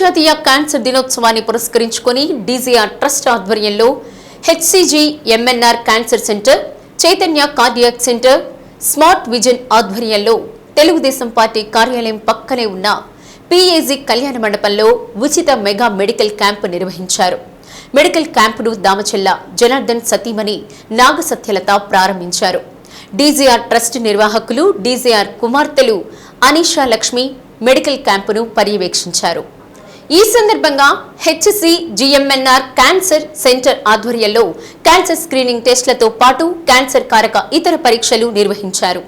అంతర్జాతీయ క్యాన్సర్ దినోత్సవాన్ని పురస్కరించుకొని డీజీఆర్ ట్రస్ట్ ఆధ్వర్యంలో HCG MNR cancer centre Chaitanya cardiac centre smart vision ఆధ్వర్యంలో తెలుగుదేశం పార్టీ కార్యాలయం పక్కనే ఉన్న పిఏజీ కళ్యాణ మండపంలో ఉచిత మెగా మెడికల్ క్యాంపు నిర్వహించారు. మెడికల్ క్యాంపును దామచెల్ల జనార్దన్ సతీమణి నాగసత్యలత ప్రారంభించారు. డీజీఆర్ ట్రస్ట్ నిర్వాహకులు డీజీఆర్ కుమార్తెలు అనీషా లక్ష్మి మెడికల్ క్యాంపును పర్యవేక్షించారు. ఈ సందర్భంగా హెచ్సి జిఎంఎన్ఆర్ క్యాన్సర్ సెంటర్ ఆధ్వర్యంలో క్యాన్సర్ స్క్రీనింగ్ టెస్టులతో పాటు క్యాన్సర్ కారక ఇతర పరీక్షలు నిర్వహించారు.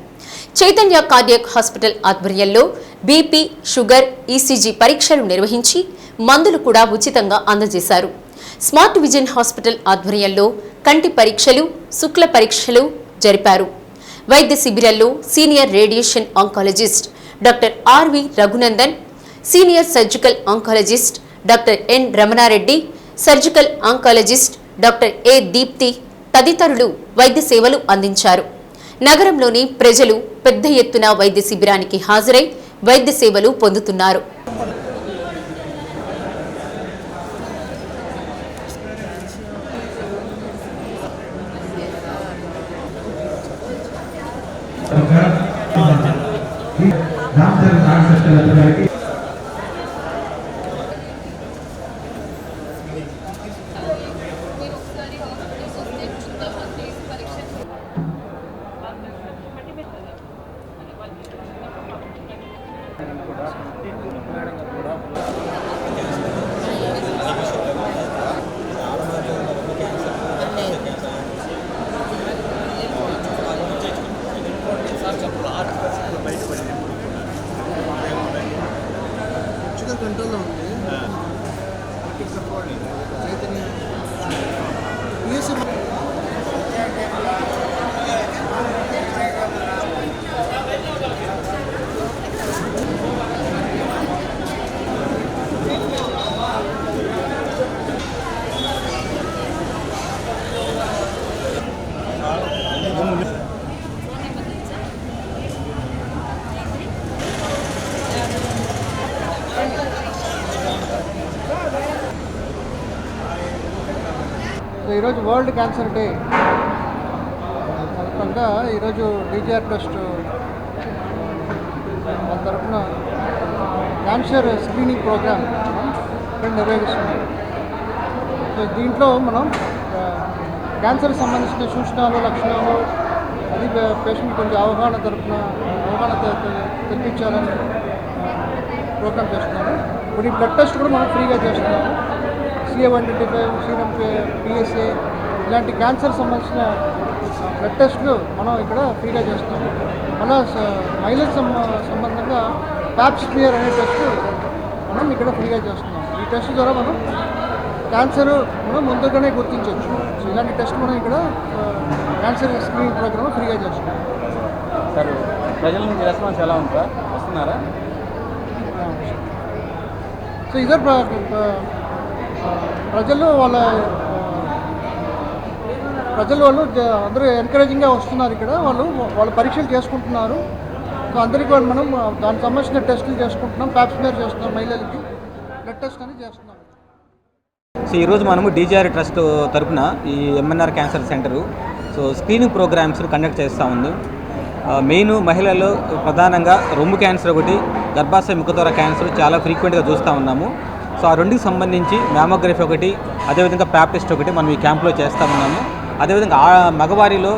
చైతన్య కార్డియక్ హాస్పిటల్ ఆధ్వర్యంలో బీపీ షుగర్ ఈసీజీ పరీక్షలు నిర్వహించి మందులు కూడా ఉచితంగా అందజేశారు. స్మార్ట్ విజన్ హాస్పిటల్ ఆధ్వర్యంలో కంటి పరీక్షలు శుక్ల పరీక్షలు జరిపారు. వైద్య శిబిరాల్లో senior radiation oncologist doctor RV Raghunandan senior surgical oncologist doctor N Ramana Reddy surgical oncologist doctor A Deepti తదితరులు వైద్య సేవలు అందించారు. నగరంలోని ప్రజలు పెద్ద ఎత్తున వైద్య శిబిరానికి హాజరై వైద్య సేవలు పొందుతున్నారు. డాక్టర్ ఉచిత కంట్రోల్లో ఉంది. చైతన్య. ఈరోజు వరల్డ్ క్యాన్సర్ డే. సందర్భంగా ఈరోజు డీజీఆర్ ట్రస్ట్ వాళ్ళ తరఫున క్యాన్సర్ స్క్రీనింగ్ ప్రోగ్రామ్ ఇక్కడ నిర్వహిస్తున్నాం సో దీంట్లో మనం క్యాన్సర్ సంబంధించిన సూచనలు లక్షణాలు అది పేషెంట్ కొంచెం అవగాహన తరఫున అవగాహన తెప్పించాలని ప్రోగ్రామ్ చేస్తున్నాము. ఈ బ్లడ్ టెస్ట్ కూడా మనం ఫ్రీగా చేస్తున్నాము. CA one twenty five serum PSA ఇలాంటి క్యాన్సర్ సంబంధించిన బ్లడ్ టెస్ట్లు మనం ఇక్కడ ఫ్రీగా చేస్తున్నాము మన సంబ- సంబంధంగా ప్యాప్ స్మియర్ అనే టెస్ట్ మనం ఇక్కడ ఫ్రీగా చేస్తున్నాం. ఈ టెస్ట్ ద్వారా మనం క్యాన్సర్ మనం ముందుగానే గుర్తించవచ్చు. సో ఇలాంటి టెస్ట్ మనం ఇక్కడ క్యాన్సర్ స్క్రీనింగ్ ప్రోగ్రామ్ ఫ్రీగా చేస్తున్నాం. సార్ ప్రజల నుంచి రెస్పాన్స్ ఎలా ఉంది సార్? వస్తున్నారా? సో ప్ర- ప్రజలు వాళ్ళ ప్రజలు వాళ్ళు అందరూ ఎంకరేజింగ్గా వస్తున్నారు ఇక్కడ. వాళ్ళు వాళ్ళ పరీక్షలు చేసుకుంటున్నారు. సో అందరికీ వాళ్ళు మనం దానికి సంబంధించిన టెస్టులు చేసుకుంటున్నాం. ప్యాప్స్మేర్ చేస్తున్నాం మహిళలకి. బ్లడ్ టెస్ట్ అని చేస్తున్నాం. సో ఈరోజు మనము డీజీఆర్ ట్రస్ట్ తరపున ఈ MNR cancer centre so screening programmes conduct చేస్తూ ఉంది. మెయిన్ మహిళల్లో ప్రధానంగా రొమ్ము క్యాన్సర్ ఒకటి గర్భాశయ ముఖద్వార క్యాన్సర్ చాలా ఫ్రీక్వెంట్గా చూస్తూ ఉన్నాము. సో ఆ రెండుకి సంబంధించి మ్యామోగ్రఫీ ఒకటి అదేవిధంగా ప్యాప్ టెస్ట్ ఒకటి మనం ఈ క్యాంప్లో చేస్తూ ఉన్నాము అదేవిధంగా ఆ మగవారిలో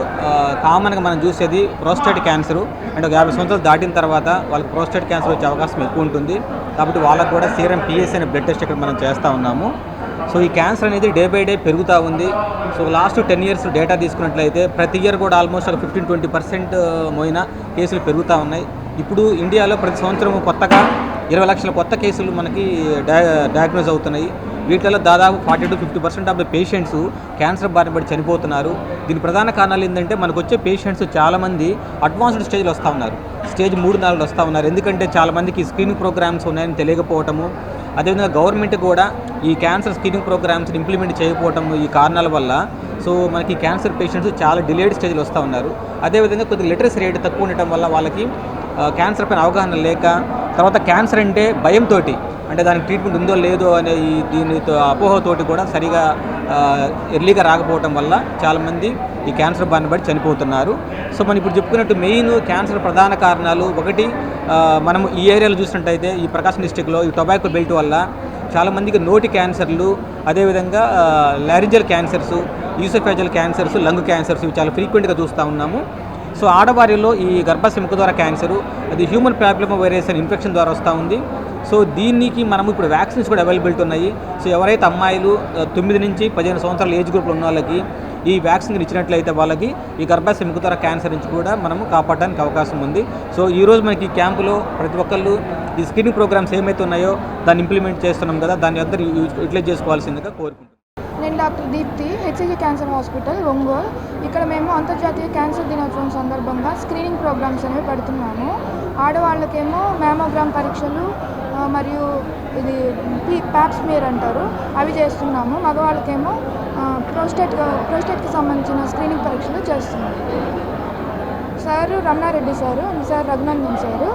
కామన్గా మనం చూసేది ప్రోస్టేట్ క్యాన్సర్. అండ్ ఒక యాభై సంవత్సరాలు దాటిన తర్వాత వాళ్ళకి ప్రోస్టేట్ క్యాన్సర్ వచ్చే అవకాశం ఎక్కువ ఉంటుంది. కాబట్టి వాళ్ళకు కూడా సీరం పిఎస్ అనే బ్లడ్ టెస్ట్ ఇక్కడ మనం చేస్తూ ఉన్నాము. సో ఈ క్యాన్సర్ అనేది డే బై డే పెరుగుతూ ఉంది. So last ten years data తీసుకున్నట్లయితే ప్రతి ఇయర్ కూడా ఆల్మోస్ట్ ఒక ఫిఫ్టీన్ ట్వంటీ పర్సెంట్ మోయిన కేసులు పెరుగుతూ ఉన్నాయి. ఇప్పుడు ఇండియాలో ప్రతి సంవత్సరం కొత్తగా ఇరవై లక్షల కొత్త కేసులు మనకి డయా డయాగ్నోజ్ అవుతున్నాయి. వీటిలో దాదాపు forty to fifty percent of the patients cancer బారిన పడి చనిపోతున్నారు. దీని ప్రధాన కారణాలు ఏంటంటే మనకు వచ్చే పేషెంట్స్ చాలామంది అడ్వాన్స్డ్ స్టేజ్లో వస్తూ ఉన్నారు. స్టేజ్ మూడు నాలుగు వస్తూ ఉన్నారు. ఎందుకంటే చాలామందికి స్క్రీనింగ్ ప్రోగ్రామ్స్ ఉన్నాయని తెలియకపోవటము. అదేవిధంగా గవర్నమెంట్ కూడా ఈ క్యాన్సర్ స్క్రీనింగ్ ప్రోగ్రామ్స్ని ఇంప్లిమెంట్ చేయకపోవటం ఈ కారణాల వల్ల సో మనకి క్యాన్సర్ పేషెంట్స్ చాలా డిలేడ్ స్టేజ్లో వస్తూ ఉన్నారు. అదేవిధంగా కొద్దిగా లిటరసీ రేట్ తక్కువ ఉండటం వల్ల వాళ్ళకి క్యాన్సర్ పైన అవగాహన లేక తర్వాత క్యాన్సర్ అంటే భయంతో అంటే దానికి ట్రీట్మెంట్ ఉందో లేదో అనే ఈ దీనితో అపోహతోటి కూడా సరిగా ఎర్లీగా రాకపోవటం వల్ల చాలామంది ఈ క్యాన్సర్ బారిన పడి చనిపోతున్నారు. సో మనం ఇప్పుడు చెప్పుకున్నట్టు మెయిన్ క్యాన్సర్ ప్రధాన కారణాలు ఒకటి మనం ఈ ఏరియాలో చూసినట్టయితే ఈ ప్రకాశం డిస్టిక్లో ఈ టొబాకో బెల్ట్ వల్ల చాలామందికి నోటి క్యాన్సర్లు అదేవిధంగా laryngeal cancers oesophageal cancers lung cancers ఇవి చాలా ఫ్రీక్వెంట్గా చూస్తూ ఉన్నాము. సో ఆడవారిలో ఈ గర్భసింహ ద్వారా క్యాన్సరు అది హ్యూమన్ ప్రాబ్లమ్ వైరస్ అనే ఇన్ఫెక్షన్ ద్వారా వస్తూ ఉంది. సో దీనికి మనము ఇప్పుడు వ్యాక్సిన్స్ కూడా అవైలబిలిటీ ఉన్నాయి. సో ఎవరైతే అమ్మాయిలు తొమ్మిది నుంచి పదిహేను సంవత్సరాల ఏజ్ గ్రూప్లో ఉన్న వాళ్ళకి ఈ వ్యాక్సిన్ ఇచ్చినట్లయితే వాళ్ళకి ఈ గర్భాశయ ద్వారా క్యాన్సర్ నుంచి కూడా మనము కాపాడడానికి అవకాశం ఉంది. సో ఈ రోజు మనకి ఈ క్యాంపులో ప్రతి ఒక్కళ్ళు ఈ స్క్రీనింగ్ ప్రోగ్రామ్స్ ఏమైతే ఉన్నాయో దాన్ని ఇంప్లిమెంట్ చేస్తున్నాం కదా దాన్ని అందరూ యూటిలైజ్ చేసుకోవాల్సిందిగా కోరుకుంటున్నాం. నేను doctor Deepti HCG cancer hospital Ongole. ఇక్కడ మేము అంతర్జాతీయ క్యాన్సర్ దినోత్సవం సందర్భంగా స్క్రీనింగ్ ప్రోగ్రామ్స్ అనేవి పెడుతున్నాము. ఆడవాళ్ళకేమో మ్యామోగ్రామ్ పరీక్షలు మరియు ఇది పీ ప్యాప్స్మియర్ అంటారు. అవి చేస్తున్నాము. మగవాళ్ళకేమో ప్రోస్టేట్ ప్రోస్టేట్కి సంబంధించిన స్క్రీనింగ్ పరీక్షలు చేస్తున్నాము. Sir Ramana Reddy sir sir Raghunandan sir.